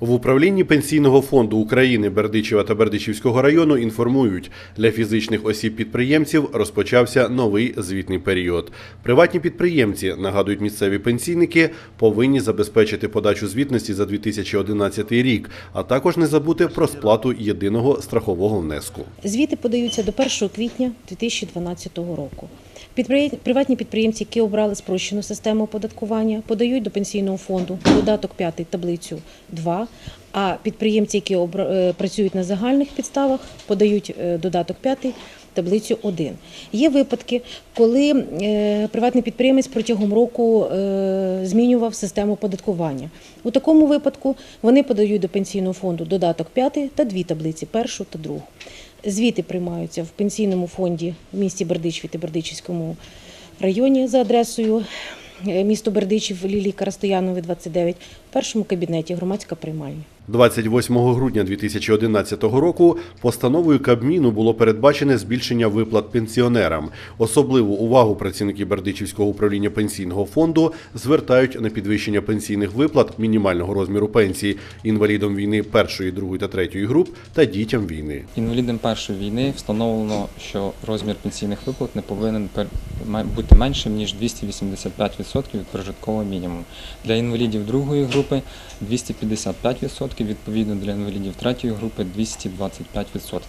В управлінні Пенсійного фонду України Бердичева та Бердичівського району інформують, для фізичних осіб-підприємців розпочався новий звітний період. Приватні підприємці, нагадують місцеві пенсійники, повинні забезпечити подачу звітності за 2011 рік, а також не забути про сплату єдиного страхового внеску. Звіти подаються до 1 квітня 2012 року. Приватні підприємці, які обрали спрощену систему оподаткування, подають до пенсійного фонду додаток 5 таблицю 2, а підприємці, які е, працюють на загальних підставах, подають е, додаток 5 таблицю 1. Є випадки, коли е, приватний підприємець протягом року змінював систему оподаткування. У такому випадку вони подають до пенсійного фонду додаток 5 та дві таблиці першу та другу. Звіти приймаються в пенсійному фонді в місті Бердичеві та Бердичівському районі за адресою е, місто Бердичів Лілії Карастоянової, 29, в першому кабінеті громадська приймальня. 28 грудня 2011 року постановою Кабміну було передбачене збільшення виплат пенсіонерам. Особливу увагу працівники Бердичівського управління пенсійного фонду звертають на підвищення пенсійних виплат мінімального розміру пенсії інвалідам війни першої, другої та третьої груп та дітям війни. Інвалідам першої війни встановлено, що розмір пенсійних виплат не повинен бути меншим ніж 285% від прожиткового мінімуму. Для інвалідів другої групи 255%, відповідно для інвалідів третьої групи 225%.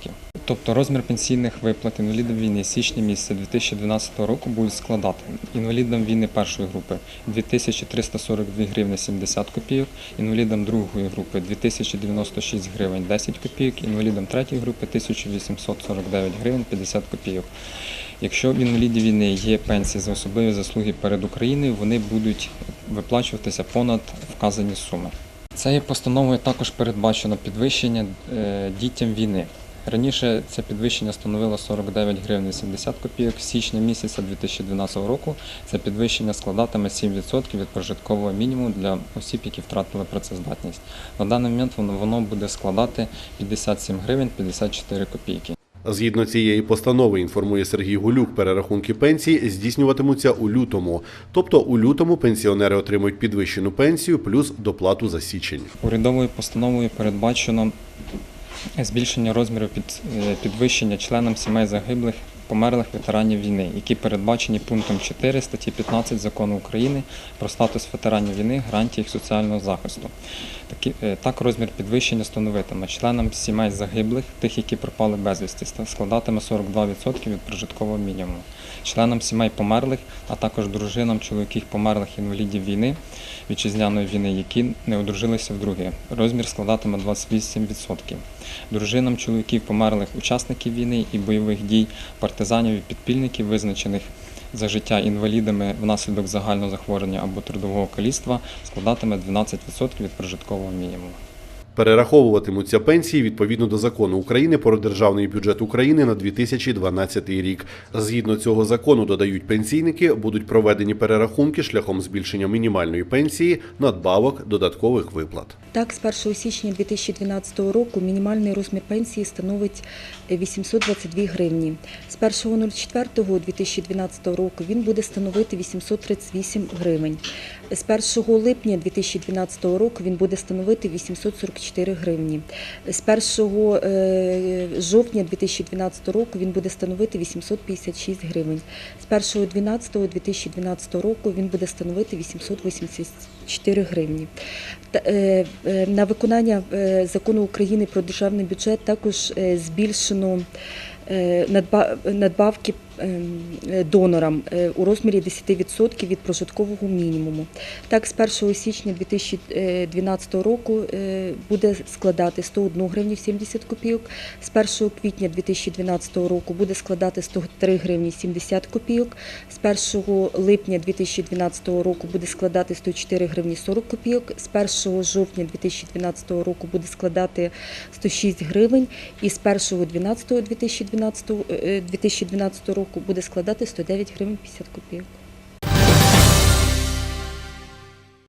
Тобто розмір пенсійних виплат інвалідам війни січня місяця 2012 року буде складати інвалідам війни першої групи 2342 гривні 70 копійок, інвалідам другої групи 2096 гривень 10 копійок, інвалідам третьої групи 1849 гривень 50 копійок. Якщо в інвалідів війни є пенсії за особливі заслуги перед Україною, вони будуть виплачуватися понад вказані суми. Цією постановою також передбачено підвищення е, дітям війни. Раніше це підвищення становило 49 гривень 80 копійок. З січня місяця 2012 року це підвищення складатиме 7% від прожиткового мінімуму для осіб, які втратили працездатність. На даний момент воно, воно буде складати 57 гривень 54 копійки. Згідно цієї постанови, інформує Сергій Гулюк, перерахунки пенсій здійснюватимуться у лютому. Тобто у лютому пенсіонери отримують підвищену пенсію плюс доплату за січень. Урядовою постановою передбачено збільшення розміру під, е, підвищення членам сімей загиблих померлих ветеранів війни, які передбачені пунктом 4 статті 15 закону України про статус ветеранів війни, гарантії їх соціального захисту. Е, так розмір підвищення становитиме членам сімей загиблих, тих, які пропали безвісти, ста- складатиме 42% від прожиткового мінімуму. Членам сімей померлих, а також дружинам чоловіків померлих інвалідів війни вітчизняної війни, які не одружилися вдруге. Розмір складатиме 28%. Дружинам чоловіків померлих учасників війни і бойових дій, партизанів і підпільників, визначених за життя інвалідами внаслідок загального захворювання або трудового каліцтва, складатиме 12% від прожиткового мінімуму. Перераховуватимуться пенсії відповідно до закону України про державний бюджет України на 2012 рік. Згідно цього закону, додають пенсійники, будуть проведені перерахунки шляхом збільшення мінімальної пенсії, надбавок, додаткових виплат. Так, з 1 січня 2012 року мінімальний розмір пенсії становить 822 гривні. З 1.04.2012 року він буде становити 838 гривень. З 1 липня 2012 року він буде становити 844 гривні. З 1 е, жовтня 2012 року він буде становити 856 гривень. З 1.12.2012 року він буде становити 884 гривні. Е, е, На виконання закону України про державний бюджет також збільшено надбавки донорам е, у розмірі 10% від прожиткового мінімуму. Так, з 1 січня 2012 року е, буде складати 101 гривню 70 копійок, з 1 квітня 2012 року буде складати 103 гривні 70 копійок, з 1 липня 2012 року буде складати 104 гривні 40 копійок, з 1 жовтня 2012 року буде складати 106 гривень. І з 1.12.2012 е, 2012 року буде складати 109 гривень 50 копійок.